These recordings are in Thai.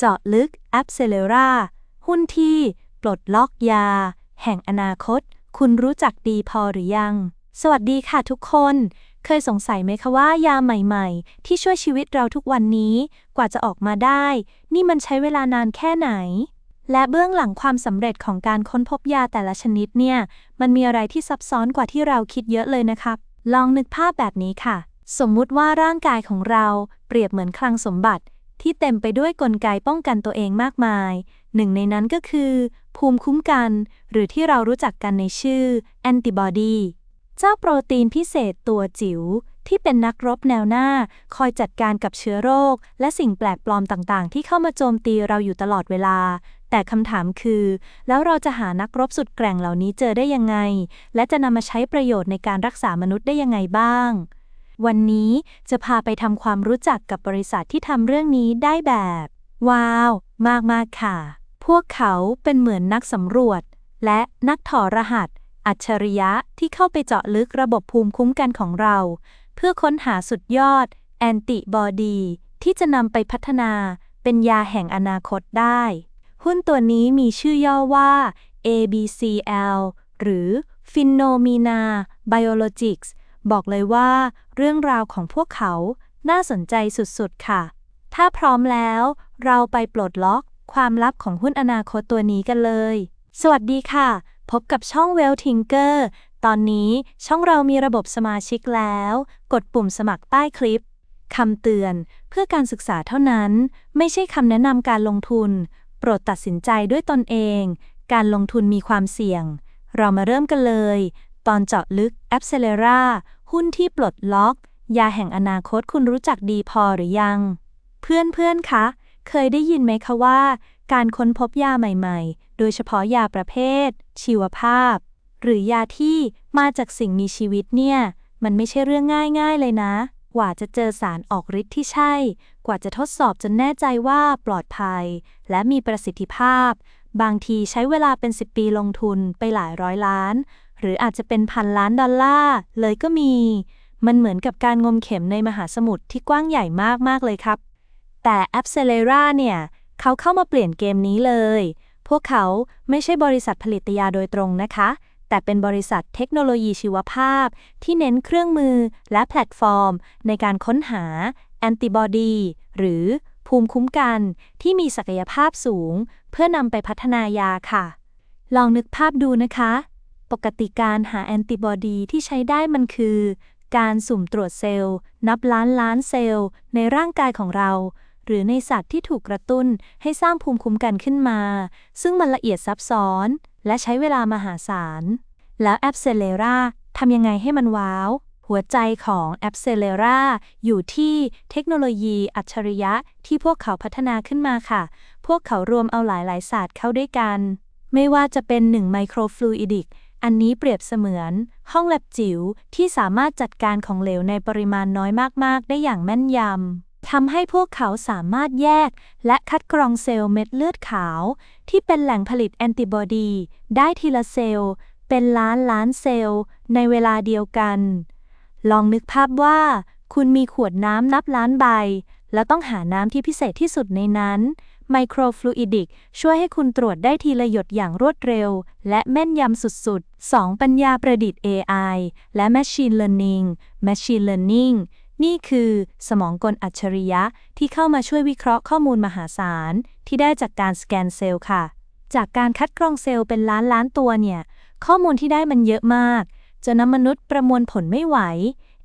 เจาะลึก a p c e l e r a หุ้นที่ ปลดล็อกยา แห่งอนาคต คุณรู้จักดีพอหรือยัง สวัสดีค่ะทุกคน เคยสงสัยไหมคะว่ายาใหม่ๆ ที่ช่วยชีวิตเราทุกวันนี้ กว่าจะออกมาได้ นี่มันใช้เวลานานแค่ไหน และเบื้องหลังความสำเร็จของการค้นพบยาแต่ละชนิดเนี่ย มันมีอะไรที่ซับซ้อนกว่าที่เราคิดเยอะเลยนะครับ ลองนึกภาพแบบนี้ค่ะ สมมุติว่าร่างกายของเราเปรียบเหมือนคลังสมบัติ ที่เต็มไปด้วยกลไกป้องกันตัวเองมากมาย หนึ่งในนั้นก็คือ ภูมิคุ้มกัน หรือที่เรารู้จักกันในชื่อแอนติบอดีเจ้าโปรตีนพิเศษตัวจิ๋วที่เป็นนักรบแนวหน้า คอยจัดการกับเชื้อโรค และสิ่งแปลกปลอมต่างๆ ที่เข้ามาโจมตีเราอยู่ตลอดเวลา แต่คำถามคือ แล้วเราจะหานักรบสุดแกร่งเหล่านี้เจอได้ยังไง และจะนำมาใช้ประโยชน์ในการรักษามนุษย์ได้ยังไงบ้าง วันนี้จะพาไปทำความรู้จักกับบริษัทที่ทำเรื่องนี้ได้แบบ ว้าว มาก ๆ ค่ะ พวกเขาเป็นเหมือนนักสำรวจ และนักถอรหัส อัจฉริยะที่เข้าไปเจาะลึกระบบภูมิคุ้มกันของเรา เพื่อค้นหาสุดยอด แอนติบอดี ที่จะนำไปพัฒนาเป็นยาแห่งอนาคตได้ หุ้นตัวนี้มีชื่อย่อว่า ABCL หรือ Phenomena Biologics บอกเลยว่า เรื่องราวของพวกเขาน่าสนใจสุดๆค่ะ ถ้าพร้อมแล้ว เราไปปลดล็อกความลับของหุ้นอนาคตตัวนี้กันเลย สวัสดีค่ะ พบกับช่อง Well Tinker ตอนนี้ช่องเรามีระบบสมาชิกแล้ว กดปุ่มสมัครใต้คลิปคำเตือนเพื่อการศึกษาเท่านั้น ไม่ใช่คำแนะนำการลงทุน โปรดตัดสินใจด้วยตนเอง การลงทุนมีความเสี่ยง เรามาเริ่มกันเลย ตอนเจาะลึก a p c e l e r a หุ้นที่ปลดล็อก ยาแห่งอนาคตคุณรู้จักดีพอหรือยัง เพื่อนๆ คะ เคยได้ยินไหมคะว่า การค้นพบยาใหม่ๆ โดยเฉพาะยาประเภท ชีวภาพ หรือยาที่มาจากสิ่งมีชีวิตเนี่ย มันไม่ใช่เรื่องง่ายๆเลยนะ กว่าจะเจอสารออกฤทธิ์ที่ใช่ กว่าจะทดสอบจนแน่ใจว่าปลอดภัย และมีประสิทธิภาพ บางทีใช้เวลาเป็น 10 ปีลงทุนไปหลายร้อยล้าน หรืออาจจะเป็นพันล้านดอลลาร์เลยก็มี มันเหมือนกับการงมเข็มในมหาสมุทรที่กว้างใหญ่มากๆเลยครับ แต่ a p c e l e r a เนี่ย เขาเข้ามาเปลี่ยนเกมนี้เลย พวกเขาไม่ใช่บริษัทผลิตยาโดยตรงนะคะ แต่เป็นบริษัทเทคโนโลยีชีวภาพ ที่เน้นเครื่องมือและแพลตฟอร์ม ในการค้นหาแอนติบอดีหรือภูมิคุ้มกันที่มีศักยภาพสูง เพื่อนำไปพัฒนายาค่ะ ลองนึกภาพดูนะคะ ปกติการหาแอนติบอดีที่ใช้ได้มันคือ การสุ่มตรวจเซลล์ นับล้านล้านเซลล์ ในร่างกายของเรา หรือในสัตว์ที่ถูกกระตุ้นให้สร้างภูมิคุ้มกันขึ้นมา ซึ่งมันละเอียดซับซ้อน และใช้เวลามหาศาล แล้วแอปเซเลราทำยังไงให้มันว้าว หัวใจของแอปเซเลราอยู่ที่เทคโนโลยีอัจฉริยะที่พวกเขาพัฒนาขึ้นมาค่ะ พวกเขารวมเอาหลายๆศาสตร์เข้าด้วยกัน ไม่ว่าจะเป็นหนึ่งไมโครฟลูอิดิก อันนี้เปรียบเสมือน ห้องแลบจิ๋วที่สามารถจัดการของเหลวในปริมาณน้อยมาก ๆ ได้อย่างแม่นยำทำให้พวกเขาสามารถแยก และคัดกรองเซลล์เม็ดเลือดขาว ที่เป็นแหล่งผลิตแอนติบอดี ได้ทีละเซลล์ เป็นล้านล้านเซลล์ ในเวลาเดียวกัน ลองนึกภาพว่า คุณมีขวดน้ำนับล้านใบ แล้วต้องหาน้ำที่พิเศษที่สุดในนั้น ไมโครฟลูอิดิกช่วยให้คุณตรวจได้ทีละหยดอย่างรวดเร็ว และแม่นยำสุดๆ 2. ปัญญาประดิษฐ์ AI และ Machine Learning Machine Learning นี่คือสมองกลอัจฉริยะที่เข้ามาช่วยวิเคราะห์ข้อมูลมหาศาล ที่ได้จากการสแกนเซลล์ค่ะ จากการคัดกรองเซลล์เป็นล้านล้านตัวเนี่ย ข้อมูลที่ได้มันเยอะมากจนมนุษย์ประมวลผลไม่ไหว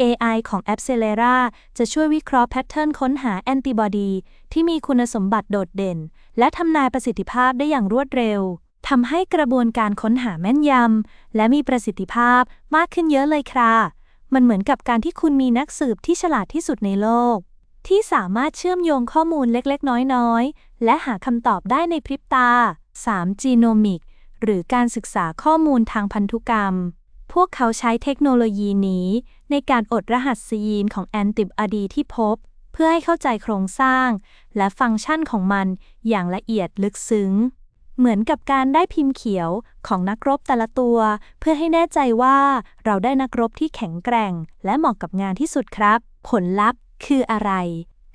AI ของ a p c e l e r a จะช่วยวิเคราะห์แพทเทิร์นค้นหาแอนติบอดีที่มีคุณสมบัติโดดเด่น และทำนายประสิทธิภาพได้อย่างรวดเร็วทำให้กระบวนการค้นหาแม่นยำ และมีประสิทธิภาพมากขึ้นเยอะเลยค่ะ มันเหมือนกับการที่คุณมีนักสืบที่ฉลาดที่สุดในโลก ที่สามารถเชื่อมโยงข้อมูลเล็กๆ น้อยๆ และหาคำตอบได้ในพริบตา 3. จีโนมิกหรือการศึกษาข้อมูลทางพันธุกรรม พวกเขาใช้เทคโนโลยีนี้ ในการอดรหัสยีนของแอนติบอดีที่พบ เพื่อให้เข้าใจโครงสร้าง และฟังก์ชันของมันอย่างละเอียดลึกซึ้ง เหมือนกับการได้พิมพ์เขียวของนักรบแต่ละตัว เพื่อให้แน่ใจว่าเราได้นักรบที่แข็งแกร่ง และเหมาะกับงานที่สุดครับ ผลลัพธ์คืออะไร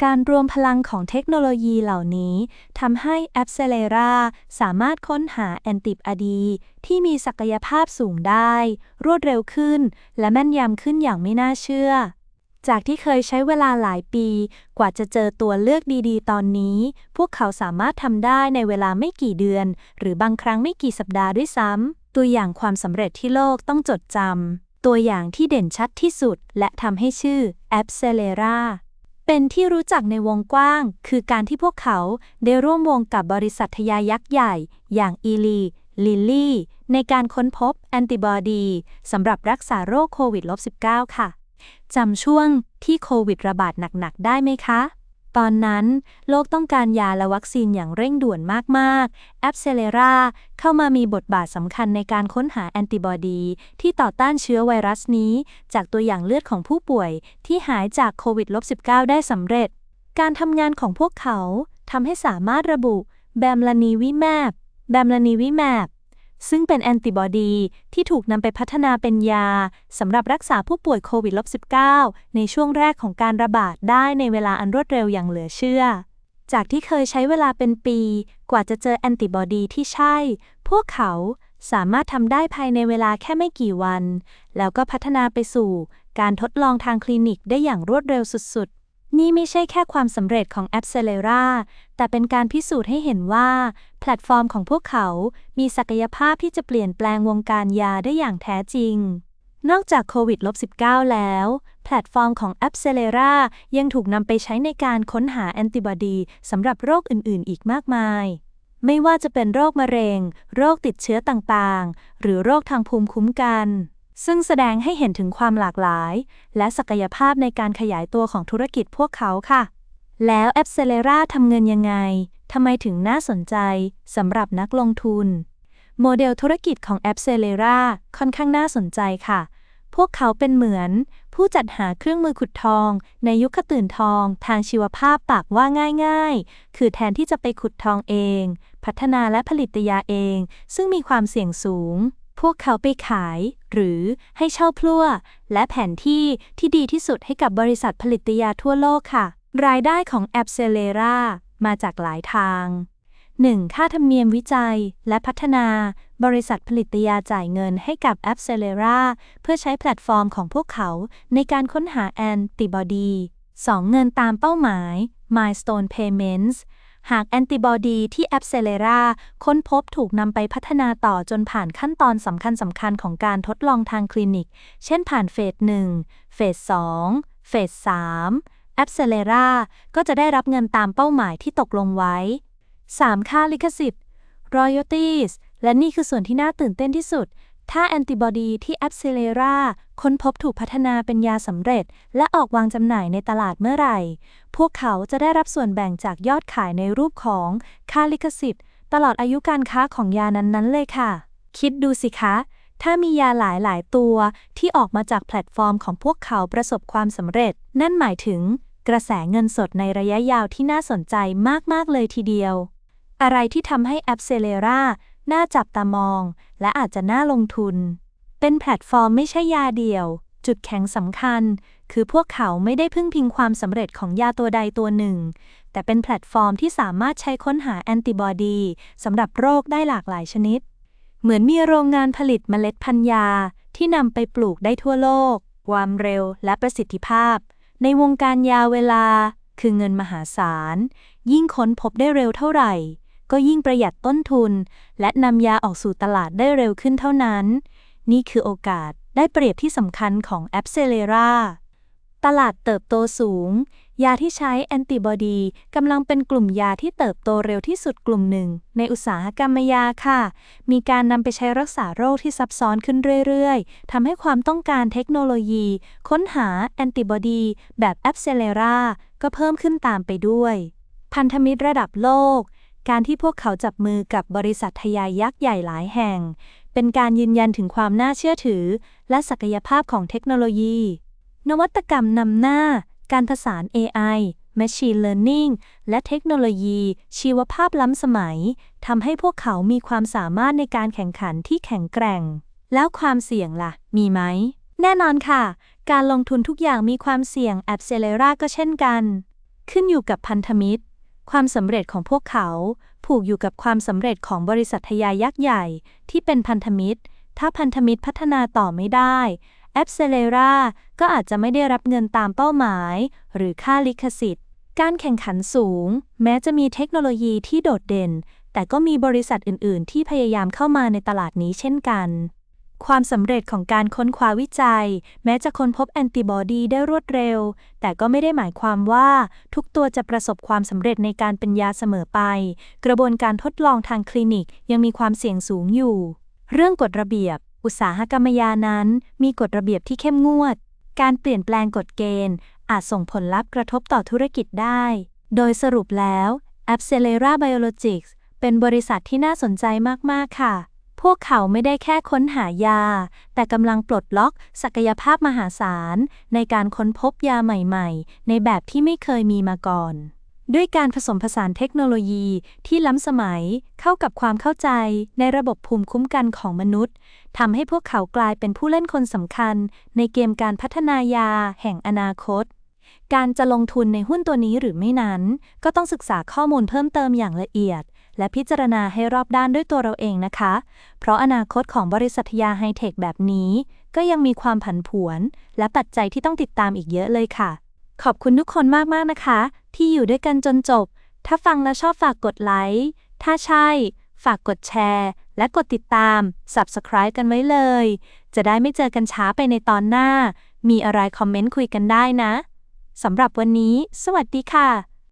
การรวมพลังของเทคโนโลยีเหล่านี้ทำให้ a p c e l e r a สามารถค้นหาแอนติบอดี ที่มีศักยภาพสูงได้ รวดเร็วขึ้น และแม่นยำขึ้นอย่างไม่น่าเชื่อ จากที่เคยใช้เวลาหลายปี กว่าจะเจอตัวเลือกดีๆ ตอนนี้ พวกเขาสามารถทำได้ในเวลาไม่กี่เดือน หรือบางครั้งไม่กี่สัปดาห์ด้วยซ้ำตัวอย่างความสำเร็จที่โลกต้องจดจำตัวอย่างที่เด่นชัดที่สุด และทำให้ชื่อ a p c e l e r a เป็นที่รู้จักในวงกว้าง คือการที่พวกเขาได้ร่วมวงกับบริษัททยายักษ์ใหญ่ อย่างอีลีลิลลี่ ในการค้นพบแอนติบอดีสำหรับรักษาโรคโควิด -19 ค่ะ จำช่วงที่โควิดระบาดหนัก ๆ ได้ไหมคะ ตอนนั้น โลกต้องการยาและวัคซีนอย่างเร่งด่วนมากๆ แอปเซเลราเข้ามามีบทบาทสำคัญในการค้นหาแอนติบอดี ที่ต่อต้านเชื้อไวรัสนี้ จากตัวอย่างเลือดของผู้ป่วยที่หายจากโควิด -19 ได้สำเร็จ การทำงานของพวกเขาทำให้สามารถระบุแบมลานีวิแมบแบมลานีวิแมบ ซึ่งเป็นแอนติบอดีที่ถูกนำไปพัฒนาเป็นยาสำหรับรักษาผู้ป่วยโควิด -19 ในช่วงแรกของการระบาดได้ในเวลาอันรวดเร็วอย่างเหลือเชื่อ จากที่เคยใช้เวลาเป็นปี กว่าจะเจอแอนติบอดีที่ใช่ พวกเขาสามารถทำได้ภายในเวลาแค่ไม่กี่วัน แล้วก็พัฒนาไปสู่ การทดลองทางคลินิกได้อย่างรวดเร็วสุด นี่ไม่ใช่แค่ความสำเร็จของ a p c e l e r a แต่เป็นการพิสูจน์ให้เห็นว่า แพลตฟอร์มของพวกเขา มีศักยภาพที่จะเปลี่ยนแปลงวงการยาได้อย่างแท้จริง นอกจากโควิด -19 แล้ว แพลตฟอร์มของ a p c e l e r a ยังถูกนำไปใช้ในการค้นหาแอนติบอดีสำหรับโรคอื่น ๆ อีกมากมาย ไม่ว่าจะเป็นโรคมะเร็ง โรคติดเชื้อต่าง ๆ หรือโรคทางภูมิคุ้มกัน ซึ่งแสดงให้เห็นถึงความหลากหลาย และศักยภาพในการขยายตัวของธุรกิจพวกเขาค่ะ แล้วแอปเซเลราทำเงินยังไง ทำไมถึงน่าสนใจสำหรับนักลงทุน โมเดลธุรกิจของแอปเซเลราค่อนข้างน่าสนใจค่ะ พวกเขาเป็นเหมือน ผู้จัดหาเครื่องมือขุดทอง ในยุคตื่นทอง ทางชีวภาพปากว่าง่าย ๆ คือแทนที่จะไปขุดทองเอง พัฒนาและผลิตยาเอง ซึ่งมีความเสี่ยงสูง พวกเขาไปขาย หรือให้เช่าพลั่ว และแผนที่ที่ดีที่สุดให้กับบริษัทผลิตยาทั่วโลกค่ะ รายได้ของแอปเซเลรามาจากหลายทาง 1. ค่าธรรมเนียมวิจัยและพัฒนา บริษัทผลิตยาจ่ายเงินให้กับแอปเซเลราเพื่อใช้แพลตฟอร์มของพวกเขาในการค้นหาแอนติบอดี 2. เงินตามเป้าหมาย milestone payments หากแอนติบอดีที่แอปเซเลราค้นพบถูกนำไปพัฒนาต่อจนผ่านขั้นตอนสำคัญสำคัญของการทดลองทางคลินิก เช่นผ่านเฟส1เฟส2เฟส3แอปเซเลราก็จะได้รับเงินตามเป้าหมายที่ตกลงไว้ 3. ค่าลิขสิทธิ์ royalties และนี่คือส่วนที่น่าตื่นเต้นที่สุด ถ้าแอนติบอดีที่แอปซิเลราค้นพบถูกพัฒนาเป็นยาสำเร็จ และออกวางจำหน่ายในตลาดเมื่อไหร่ พวกเขาจะได้รับส่วนแบ่งจากยอดขายในรูปของค่าลิขสิทธิ์ ตลอดอายุการค้าของยานั้นๆเลยค่ะ คิดดูสิคะ ถ้ามียาหลายๆ ตัวที่ออกมาจากแพลตฟอร์มของพวกเขาประสบความสำเร็จ นั่นหมายถึง กระแสเงินสดในระยะยาวที่น่าสนใจมากๆเลยทีเดียว อะไรที่ทำให้แอปเซเลรา น่าจับตามอง และอาจจะน่าลงทุน เป็นแพลตฟอร์มไม่ใช่ยาเดียว จุดแข็งสำคัญ คือพวกเขาไม่ได้พึ่งพิงความสำเร็จของยาตัวใดตัวหนึ่ง แต่เป็นแพลตฟอร์มที่สามารถใช้ค้นหาแอนติบอดีสำหรับโรคได้หลากหลายชนิด เหมือนมีโรงงานผลิตเมล็ดพันธุ์ยา ที่นำไปปลูกได้ทั่วโลก ความเร็วและประสิทธิภาพ ในวงการยาเวลา คือเงินมหาศาล ยิ่งค้นพบได้เร็วเท่าไหร่ ก็ยิ่งประหยัดต้นทุน และนำยาออกสู่ตลาดได้เร็วขึ้นเท่านั้น นี่คือโอกาสได้เปรียบที่สำคัญของแอปเซเลราตลาดเติบโตสูง ยาที่ใช้แอนติบอดีกำลังเป็นกลุ่มยาที่เติบโตเร็วที่สุดกลุ่มหนึ่ง ในอุตสาหกรรมยาค่ะ มีการนำไปใช้รักษาโรคที่ซับซ้อนขึ้นเรื่อยๆทำให้ความต้องการเทคโนโลยี ค้นหาแอนติบอดีแบบแอปเซเลราก็เพิ่มขึ้นตามไปด้วย พันธมิตรระดับโลก การที่พวกเขาจับมือกับบริษัททยายยักษ์ใหญ่หลายแห่ง เป็นการยืนยันถึงความน่าเชื่อถือ และศักยภาพของเทคโนโลยี นวัตกรรมนำหน้า การผสาน AI Machine Learning และเทคโนโลยี ชีวภาพล้ำสมัยทำให้พวกเขามีความสามารถในการแข่งขันที่แข็งแกร่ง แล้วความเสี่ยงละ่ะ มีไหม แน่นอนค่ะ การลงทุนทุกอย่างมีความเสี่ยงแอบเซเลราก็เช่นกัน ขึ้นอยู่กับพันธมิตร ความสำเร็จของพวกเขา ผูกอยู่กับความสำเร็จของบริษัททยายักษ์ใหญ่ ที่เป็นพันธมิตร ถ้าพันธมิตรพัฒนาต่อไม่ได้แอปเซเลราก็อาจจะไม่ได้รับเงินตามเป้าหมาย หรือค่าลิขสิทธิ์ การแข่งขันสูง แม้จะมีเทคโนโลยีที่โดดเด่น แต่ก็มีบริษัทอื่น ๆ ที่พยายามเข้ามาในตลาดนี้เช่นกัน ความสำเร็จของการค้นคว้าวิจัย แม้จะค้นพบแอนติบอดีได้รวดเร็ว แต่ก็ไม่ได้หมายความว่า ทุกตัวจะประสบความสำเร็จในการเป็นยาเสมอไป กระบวนการทดลองทางคลินิกยังมีความเสี่ยงสูงอยู่ เรื่องกฎระเบียบ อุตสาหกรรมยานั้น มีกฎระเบียบที่เข้มงวด การเปลี่ยนแปลงกฎเกณฑ์ อาจส่งผลลัพธ์กระทบต่อธุรกิจได้ โดยสรุปแล้ว a b c e l e r a Biologics เป็นบริษัทที่น่าสนใจมาก ๆ ค่ะ วกเขาไม่ได้แค่ค้นหายา แต่กำลังปลดล็อก ศักยภาพมหาศาล ในการค้นพบยาใหม่ๆ ในแบบที่ไม่เคยมีมาก่อน ด้วยการผสมผสานเทคโนโลยีที่ล้ำสมัยเข้ากับความเข้าใจในระบบภูมิคุ้มกันของมนุษย์ทำให้พวกเขากลายเป็นผู้เล่นคนสำคัญ ในเกมการพัฒนายาแห่งอนาคตการจะลงทุนในหุ้นตัวนี้หรือไม่นั้น ก็ต้องศึกษาข้อมูลเพิ่มเติมอย่างละเอียด และพิจารณาให้รอบด้านด้วยตัวเราเองนะคะ เพราะอนาคตของบริษัทยาไฮเทคแบบนี้ ก็ยังมีความผันผวน และปัจจัยที่ต้องติดตามอีกเยอะเลยค่ะ ขอบคุณทุกคนมากๆนะคะ ที่อยู่ด้วยกันจนจบ ถ้าฟังแล้วชอบฝากกดไลค์ถ้าใช่ ฝากกดแชร์ และกดติดตาม Subscribe กันไว้เลย จะได้ไม่เจอกันช้าไปในตอนหน้า มีอะไรคอมเมนต์คุยกันได้นะสำหรับวันนี้ สวัสดีค่ะ